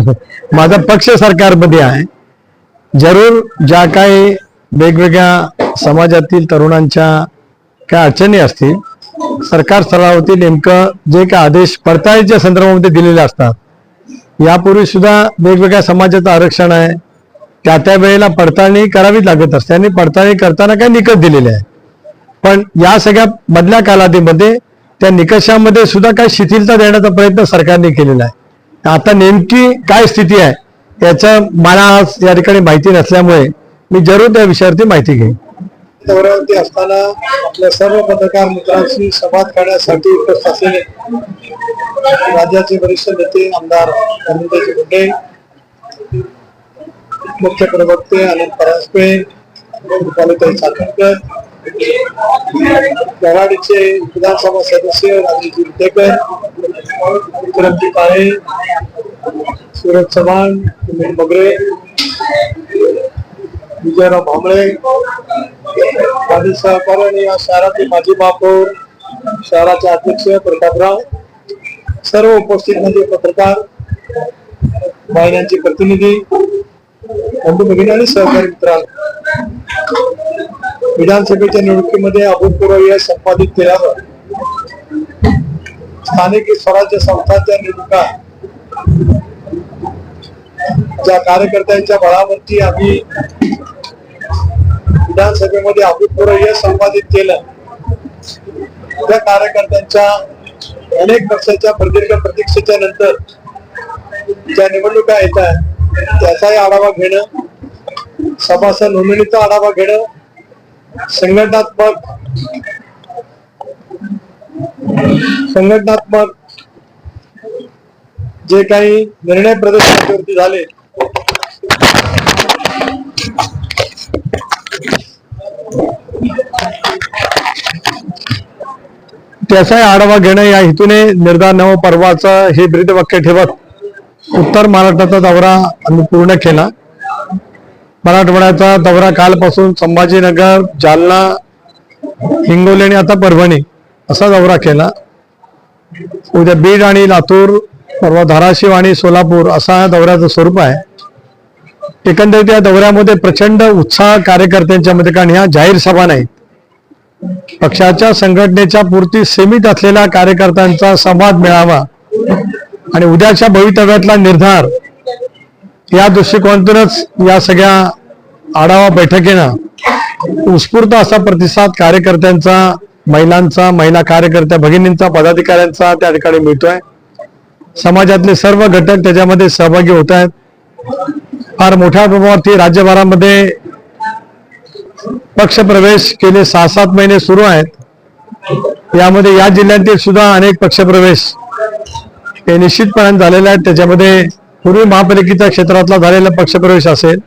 माझा पक्ष सरकारमध्ये आहे. जरूर ज्या काही वेगवेगळ्या समाजातील तरुणांच्या काय अडचणी असतील सरकार स्तरावरती नेमकं जे काय आदेश पडताळीच्या संदर्भामध्ये दिलेले असतात यापूर्वी सुद्धा वेगवेगळ्या समाजाचं आरक्षण आहे. त्या त्या वेळेला पडताळणी करावी लागत असते आणि पडताळणी करताना काही निकष दिलेले आहे पण या सगळ्या मधल्या कालावधीमध्ये त्या निकषामध्ये सुद्धा काही शिथिलता देण्याचा प्रयत्न सरकारने केलेला आहे. आता नेमकी काय स्थिती आहे याचं मला आज या ठिकाणी माहिती नसल्यामुळे मी जरूर त्या विषयावरती माहिती घेईन. दौऱ्यावरती असताना आपल्या सर्व पत्रकार मित्रांशी संवाद करण्यासाठी उपस्थित असलेले राज्याचे वरिष्ठ नेते आमदार धर्मेंद्रजी मुंडे मुख्य प्रवक्ते अनंत परांजपे रुपालीताई चाकणकर गराडीचे विधानसभा सदस्य राजेजी विटेकर विक्रमजी काळे सूरज चव्हाण सुनील मगरे विजयराव भांबळे माझे सहकारी आणि या शहराचे माजी महापौर शहराचे अध्यक्ष प्रतापराव सर्व उपस्थित म्हणजे पत्रकार महिलांचे प्रतिनिधी बंधू भगिनी आणि सहकारी मित्रांनो. विधानसभेच्या निवडणुकीमध्ये अभूतपूर्व यश संपादित केल्यावर स्थानिक स्वराज्य संस्थांच्या निवडणुका ज्या कार्यकर्त्यांच्या बळावरती आम्ही विधानसभेमध्ये अभूतपूर्व यश संपादित केलं त्या कार्यकर्त्यांच्या अनेक वर्षाच्या प्रदीर्घ प्रतीक्षेच्या नंतर ज्या निवडणुका येत आहेत त्याचाही आढावा घेणं सभासद नोंदणीचा आढावा घेणं संघटनात्मक संघटनात्मक जे काही निर्णय प्रदर्शनावरती झाले त्याचाही आढावा घेणं या हेतूने निर्धार नव पर्वाचं हे ब्रीदवाक्य ठेवत उत्तर महाराष्ट्राचा दौरा आम्ही पूर्ण केला. मराठवाड्याचा दौरा कालपासून संभाजीनगर जालना हिंगोली आणि आता परभणी असा दौरा केला. उद्या बीड आणि लातूर परवा धाराशिव आणि सोलापूर असा या दौऱ्याचं स्वरूप आहे. एकंदरीत या दौऱ्यामध्ये प्रचंड उत्साह कार्यकर्त्यांच्या मध्ये कारण ह्या जाहीर सभा नाहीत. पक्षाच्या संघटनेच्या पुरती सीमित असलेल्या कार्यकर्त्यांचा संवाद मिळावा आणि उद्याच्या भवितव्यातला निर्धार या दृष्टिकोनातूनच या सगळ्या आढावा बैठकीनं उत्स्फूर्त असा प्रतिसाद कार्यकर्त्यांचा महिलांचा महिला कार्यकर्त्या भगिनींचा पदाधिकाऱ्यांचा त्या ठिकाणी मिळतोय. समाजातले सर्व घटक त्याच्यामध्ये सहभागी होत आहेत. फार मोठ्या प्रमाणावरती राज्यभरामध्ये पक्षप्रवेश केले सहा सात महिने सुरू आहेत. यामध्ये या जिल्ह्यातील सुद्धा अनेक पक्षप्रवेश हे निश्चितपणे झालेले आहेत. त्याच्यामध्ये पूर्वी महापालिकेच्या क्षेत्रातला झालेला पक्षप्रवेश असेल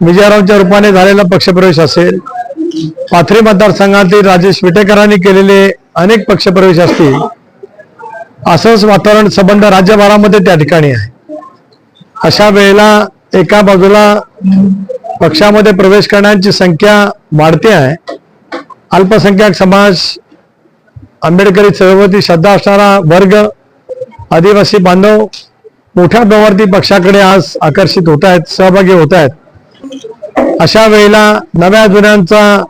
विजयरावच्या रूपाने झालेला पक्षप्रवेश असेल पाथरी मतदारसंघातील राजेश विटेकरांनी केलेले अनेक पक्षप्रवेश असतील असंच वातावरण संबंध राज्यभरामध्ये त्या ठिकाणी आहे. अशा वेळेला एका बाजूला पक्षामध्ये प्रवेश करण्याची संख्या वाढते आहे. अल्पसंख्याक समाज आंबेडकरी चळवळीची श्रद्धा असणारा वर्ग आदिवासी बांधव मोठ्या प्रमाणावरती पक्षाकडे आज आकर्षित होत आहेत सहभागी होत आहेत. अशा वेळेला नव्या जुन्यांचा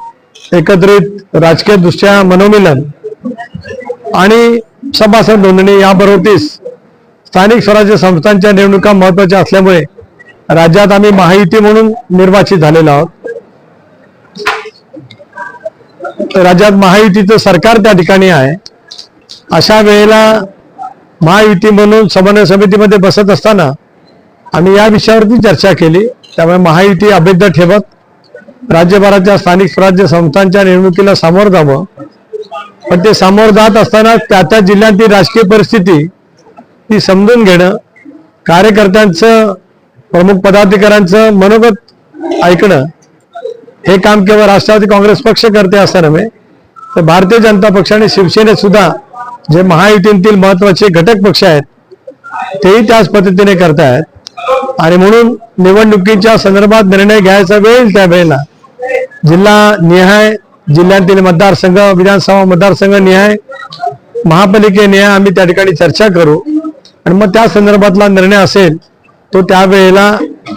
एकत्रित राजकीय दृष्ट्या मनोमिलन आणि सभासद नोंदणी याबरोबरच स्थानिक स्वराज्य संस्थांच्या निवडणुका महत्त्वाच्या असल्यामुळे राज्यात आम्ही महायुती म्हणून निर्वाचित झालेलो आहोत. राज्यात महायुतीचं सरकार त्या ठिकाणी आहे. अशा वेळेला महायुती म्हणून समन्वय समितीमध्ये बसत असताना आम्ही या विषयावरती चर्चा केली. त्यामुळे महायुती अभेद्य ठेवत राज्यभराच्या स्थानिक स्वराज्य संस्थांच्या निवडणुकीला सामोरं जावं. पण ते सामोरं जात असताना त्या त्या जिल्ह्यातील राजकीय परिस्थिती ती समजून घेणं कार्यकर्त्यांचं प्रमुख पदाधिकाऱ्यांचं मनोगत ऐकणं हे काम केवळ राष्ट्रवादी काँग्रेस पक्ष करते असं नव्हे तर भारतीय जनता पक्ष आणि शिवसेनेत सुद्धा जे महायुतीतील महत्त्वाचे घटक पक्ष आहेत तेही त्याच पद्धतीने करतायत. आणि म्हणून निवडणुकीच्या संदर्भात निर्णय घ्यायचा वेळ त्या वेळेला. जिल्हा निहाय जिल्ह्यातील मतदारसंघ विधानसभा मतदारसंघ निहाय महापालिके निहाय आम्ही त्या ठिकाणी चर्चा करू. आणि मग त्या संदर्भातला निर्णय असेल तो त्यावेळेला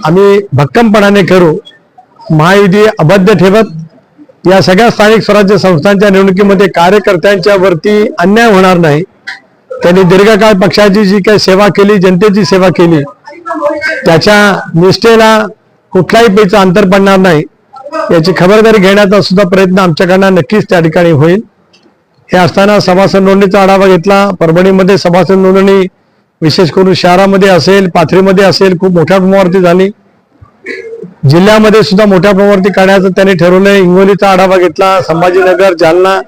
आम्ही भक्कमपणाने करू. महायुती अबद्ध ठेवत या सगळ्या स्थानिक स्वराज्य संस्थांच्या निवडणुकीमध्ये कार्यकर्त्यांच्या वरती अन्याय होणार नाही. त्यांनी दीर्घकाळ पक्षाची जी काही सेवा केली जनतेची सेवा केली त्याच्या निष्ठेला कुठल्याही पैसा अंतर पडणार नाही. याची खबरदारी घेण्याचा सुद्धा प्रयत्न आमच्याकडनं नक्कीच त्या ठिकाणी होईल. हे असताना सभासद नोंदणीचा आढावा घेतला परभणीमध्ये सभासद नोंदणी विशेष करून शहरामध्ये असेल पाथरीमध्ये असेल खूप मोठ्या प्रमाणावरती झाली. जिल्ह्यामध्ये सुद्धा मोठ्या प्रमाणावरती काढायचं त्यांनी ठरवलंय. हिंगोलीचा आढावा घेतला संभाजीनगर जालना.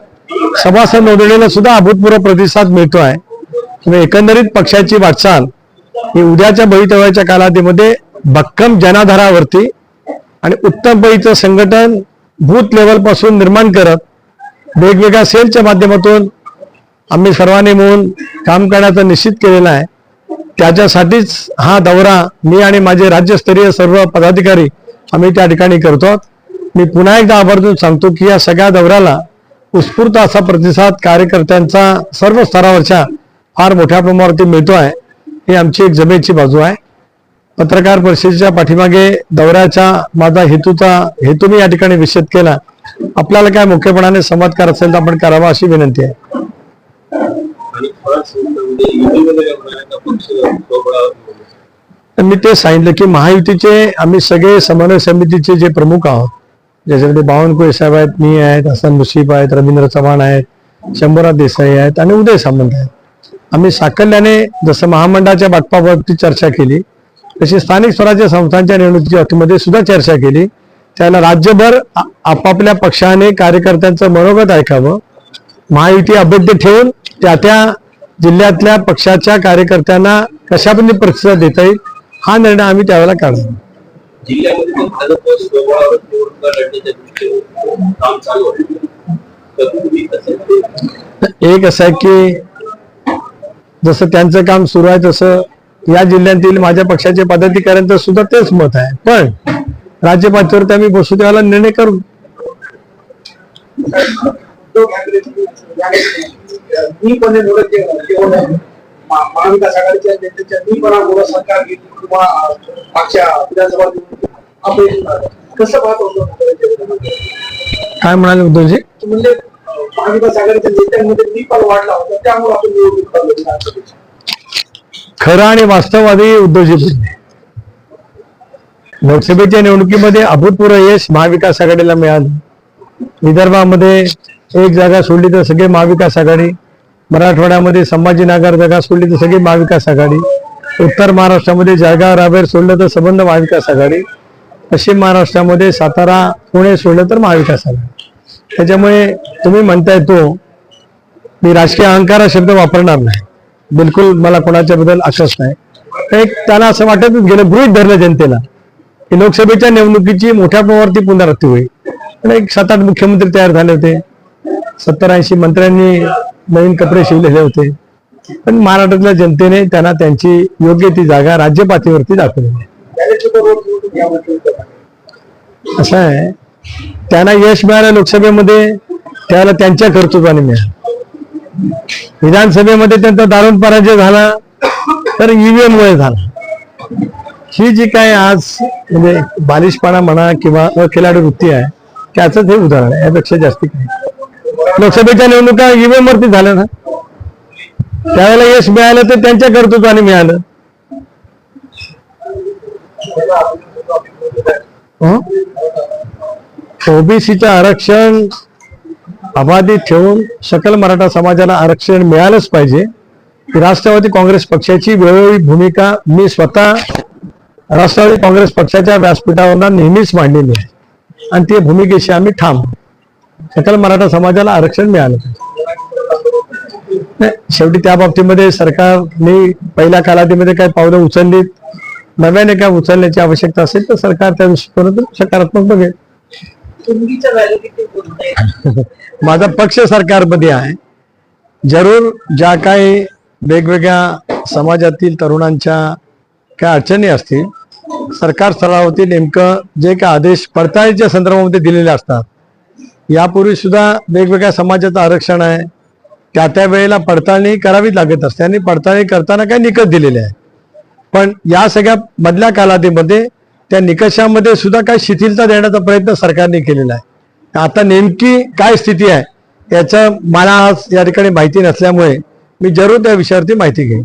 सभासद नोंदणीला सुद्धा अभूतपूर्व प्रतिसाद मिळतो आहे एकंदरीत पक्षाची वाटचाल ही उद्याच्या भवितव्याच्या कालावधीमध्ये भक्कम जनाधारावरती आणि उत्तमपैचं संघटन बूथ लेवलपासून निर्माण करत वेगवेगळ्या सेलच्या माध्यमातून आम्ही सर्वांनी मिळून काम करण्याचं निश्चित केलेलं आहे. त्याच्यासाठीच हा दौरा मी आणि माझे राज्यस्तरीय सर्व पदाधिकारी आम्ही त्या ठिकाणी करतो. मी पुन्हा एकदा आवर्जून सांगतो की या सगळ्या दौऱ्याला उत्स्फूर्त असा प्रतिसाद कार्यकर्त्यांचा सर्व स्तरावरच्या फार मोठ्या प्रमाणावरती मिळतो आहे. ही आमची एक जमेची बाजू आहे. पत्रकार परिषदेच्या पाठीमागे दौऱ्याच्या माझा हेतूचा हेतू मी या ठिकाणी निश्चित केला. आपल्याला काय मुख्यपणाने संवादकार असेल तर आपण करावा अशी विनंती आहे. आणि म्हणजे पक्ष मी ते सांगितलं की महायुतीचे आम्ही सगळे समन्वय समितीचे जे प्रमुख आहोत ज्याच्यामध्ये बावनकुळे साहेब आहेत मी आहेत हसन मुशीफ आहेत रवींद्र चव्हाण आहेत शंभूराज देसाई आहेत आणि उदय सामंत आहेत. आम्ही साकल्याने जसं महामंडळाच्या बाटपावरती चर्चा केली तशी स्थानिक स्वराज्य संस्थांच्या निवडणुकीच्या बाबतीमध्ये सुद्धा चर्चा केली. त्याला राज्यभर आपापल्या पक्षाने कार्यकर्त्यांचं मनोगत ऐकावं महायुती अबद्ध ठेवून त्या त्या जिल्ह्यातल्या पक्षाच्या कार्यकर्त्यांना कशा पद्धतीने प्रतिसाद देता येईल हा निर्णय आम्ही त्यावेळेला काढला पण एक असं आहे की जसं त्यांचं काम सुरू आहे तसं या जिल्ह्यातील माझ्या पक्षाचे पदाधिकाऱ्यांचं सुद्धा तेच मत आहे. पण राज्य पातळीवरती आम्ही बसू त्यावेळेला निर्णय करू. मी पण महाविकास आघाडीच्या नेत्याच्या मी पण सरकार घेतली किंवा मागच्या विधानसभा निवडणुकीत. कसं पाहत होतो काय म्हणाले उद्धवजी म्हणजे महाविकास आघाडीच्या नेत्यांमध्ये मी पण वाढला होता त्यामुळे आपण निवडणूक. खरं आणि वास्तववादी उद्धवजी लोकसभेच्या निवडणुकीमध्ये अभूतपूर्व यश महाविकास आघाडीला मिळालं विदर्भामध्ये एक जागा सोडली तर सगळे महाविकास आघाडी मराठवाड्यामध्ये संभाजीनगर जागा सोडली तर सगळी महाविकास आघाडी उत्तर महाराष्ट्रामध्ये जळगाव रावेर सोडलं तर संबंध महाविकास आघाडी पश्चिम महाराष्ट्रामध्ये सातारा पुणे सोडलं तर महाविकास आघाडी. त्याच्यामुळे तुम्ही म्हणताय तो मी राजकीय अहंकार हा शब्द वापरणार नाही. बिलकुल मला कोणाच्याबद्दल आश्वास नाही. एक त्याला असं वाटतच गेलं गृहित धरलं जनतेला की लोकसभेच्या निवडणुकीची मोठ्या प्रमाणावरती पुनरावृत्ती होईल. आणि एक सात आठ मुख्यमंत्री तयार झाले होते. सत्तर ऐंशी मंत्र्यांनी नवीन कपडे शिवलेले होते. पण महाराष्ट्रातल्या जनतेने त्यांना त्यांची योग्य ती जागा राज्य पातळीवरती दाखवली असं आहे. त्यांना यश मिळालं लोकसभेमध्ये त्याला त्यांच्या कर्तृत्वाने मिळालं. विधानसभेमध्ये त्यांचा दारुण पराजय झाला तर ईव्हीएम मुळे झाला. ही जी काय आज म्हणजे बालिशपणा म्हणा किंवा अखिलाडू वृत्ती आहे त्याच हे उदाहरण आहे. यापेक्षा जास्ती काही लोकसभेच्या निवडणुका ईव्हीएम वरती झाल्या ना? त्यावेळेला यश मिळालं तर त्यांच्या कर्तृत्वाने मिळालं. ओबीसीचं आरक्षण अबाधित ठेवून सकल मराठा समाजाला आरक्षण मिळालंच पाहिजे. राष्ट्रवादी काँग्रेस पक्षाची वेळोवेळी भूमिका मी स्वतः राष्ट्रवादी काँग्रेस पक्षाच्या व्यासपीठावर नेहमीच मांडलेली आहे. आणि त्या भूमिकेशी आम्ही ठाम आहोत. सकल मराठा समाजाला आरक्षण मिळालं. पाहिजे शेवटी त्या बाबतीमध्ये सरकारने पहिल्या कालावधीमध्ये काही पावलं उचललीत नव्याने काय उचलण्याची आवश्यकता असेल तर सरकार त्या दृष्टिकोनातून सकारात्मक बघेल? माझा पक्ष सरकारमध्ये आहे. जरूर ज्या काही वेगवेगळ्या समाजातील तरुणांच्या काय अडचणी असतील सरकार स्तरावरती नेमकं जे काय आदेश पडताळीच्या संदर्भामध्ये दिलेले असतात यापूर्वी सुद्धा वेगवेगळ्या समाजाचं आरक्षण आहे. त्या त्या वेळेला पडताळणी करावी लागत असते आणि पडताळणी करताना काही निकष दिलेले आहे पण या सगळ्या मधल्या कालावधीमध्ये त्या निकषामध्ये सुद्धा काही शिथिलता देण्याचा प्रयत्न सरकारने केलेला आहे. आता नेमकी काय स्थिती आहे याचं मला आज या ठिकाणी माहिती नसल्यामुळे मी जरूर त्या विषयावरती माहिती घेईन.